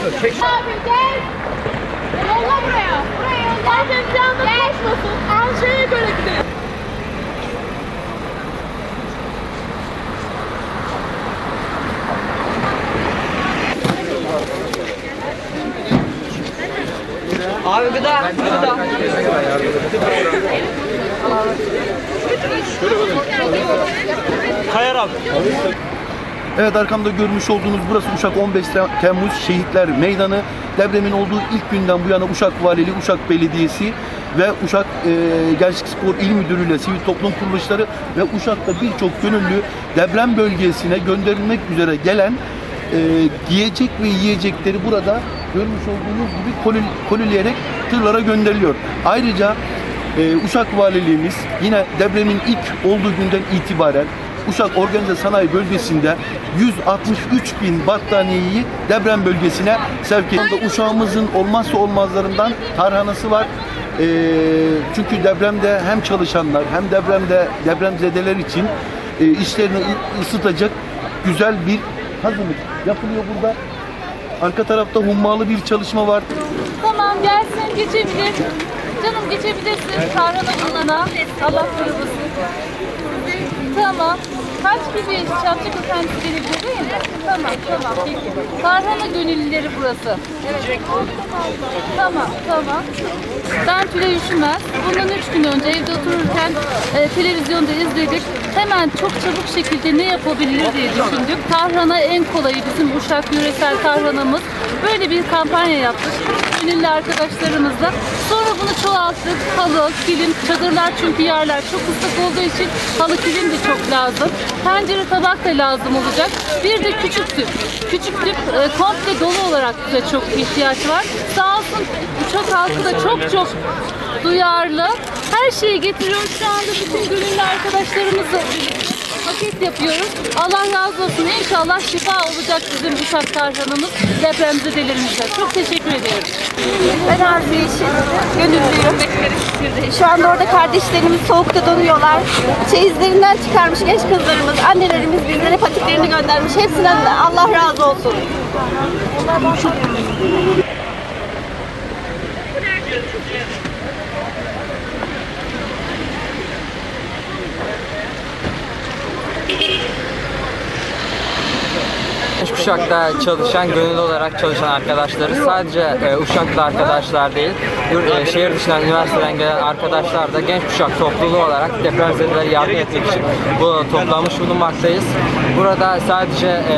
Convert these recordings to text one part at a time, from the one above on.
Abi gel. Yolla buraya. Buraya yolla. Zaten canlı konuşmasın. Al şeye göre gidelim. Abi gıda, gıda. Kayar abi. Evet arkamda görmüş olduğunuz burası Uşak 15 Temmuz Şehitler Meydanı. Depremin olduğu ilk günden bu yana Uşak Valiliği, Uşak Belediyesi ve Uşak e, Gençlik Spor İl Müdürlüğü ile sivil toplum kuruluşları ve Uşak'ta birçok gönüllü deprem bölgesine gönderilmek üzere gelen e, giyecek ve yiyecekleri burada görmüş olduğunuz gibi koli, kolileyerek tırlara gönderiliyor. Ayrıca e, Uşak Valiliğimiz yine depremin ilk olduğu günden itibaren Uşak Organize Sanayi Bölgesi'nde 163 bin battaniyeyi deprem bölgesine sevk etti. Uşağımızın olmazsa olmazlarından tarhanası var. Ee, çünkü depremde hem çalışanlar hem depremde depremzedeler için e, işlerini ısıtacak güzel bir hazırlık yapılıyor burada. Arka tarafta hummalı bir çalışma var. Tamam gelsin geçebilir. Canım geçebilirsin. Tarhana bulana. Allah korusun. Tamam. Kaç gibi Çamçık Efendisi gelecek değil mi? Tamam, tamam. Peki. Tarhana gönüllüleri burası. Evet. Tamam, tamam. Ben Tülay Üşümez. Bundan üç gün önce evde otururken e, televizyonda izledik. Hemen çok çabuk şekilde ne yapabilir diye düşündük. Tarhana en kolayı bizim Uşak yöresel tarhanamız. Böyle bir kampanya yaptık. Gönüllü arkadaşlarımızla. Sonra bunu çoğalttık. Halı, kilim, çadırlar çünkü yerler çok ıslak olduğu için halı kilim de çok lazım. Tencere tabak da lazım olacak. Bir de küçük tüp. Küçük tüp e, komple dolu olarak bize çok ihtiyaç var. Sağ olsun Uşak halkı da çok çok duyarlı. Her şeyi getiriyor. Şu anda bütün gönüllü arkadaşlarımızı paket yapıyoruz. Allah razı olsun. İnşallah şifa olacak bizim Uşak tarhanamız depremzedelerimize. Çok teşekkür ediyorum. Ben Arzu Yeşil, gönüllüyüm. Şu anda orada kardeşlerimiz soğukta donuyorlar. Çeyizlerinden çıkarmış genç kızlarımız, annelerimiz bizlere patiklerini göndermiş. Hepsinden de Allah razı olsun. Uşak'ta çalışan, gönüllü olarak çalışan arkadaşları sadece e, Uşak'ta arkadaşlar değil, e, şehir dışından, üniversiteden gelen arkadaşlar da Genç Uşak topluluğu olarak depremzedelere yardım etmek için bu toplanmış bulunmaktayız. Burada sadece e,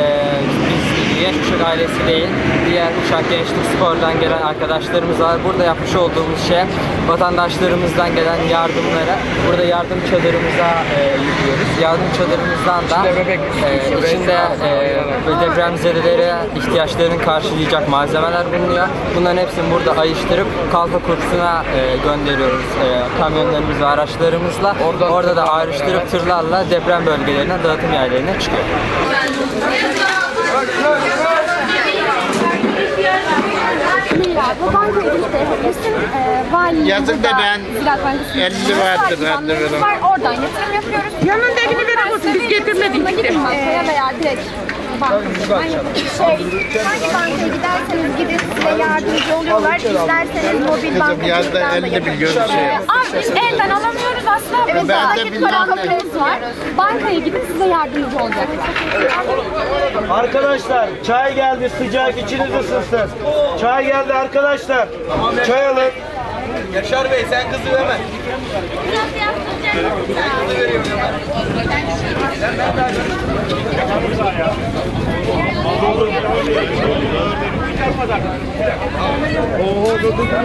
Genç Uşak ailesi değil, diğer Uşak Gençlik Spor'dan gelen arkadaşlarımız var. Burada yapmış olduğumuz şey vatandaşlarımızdan gelen yardımlara burada yardım çadırımıza e, yüklüyoruz. Yardım çadırımızdan da e, içinde e, depremzedelere ihtiyaçlarını karşılayacak malzemeler bulunuyor. Bunların hepsini burada ayıştırıp kalfa kursuna e, gönderiyoruz e, kamyonlarımız ve araçlarımızla. Orada da ayrıştırıp tırlarla deprem bölgelerine, dağıtım yerlerine çıkıyor. Bu banka yapabilirsin. Ee, valiliğin Yazın da ben Ziraat Bankası 50 vardır İbanlarımız randevu. var. Oradan yatırım yapıyoruz. Yanındakini verir misin? Biz getirmedik. Gidin bankaya veya direkt bankaya. Şey, hangi bankaya giderseniz yardımcı oluyorlar. İsterseniz mobil bankacılıktan da 50 milyon yapıyoruz. şey. Ee, elden alamıyoruz aslında. Evet, Ben de nakit bilmem para ne. kapımız var. Bankaya gidin size yardımcı olacaklar. Arkadaşlar çay geldi sıcak içiniz ısınsın. Çay geldi arkadaşlar. Çay alın. Yaşar Bey sen kızı verme. Kızı veriyorum hemen. Ô, Dudu.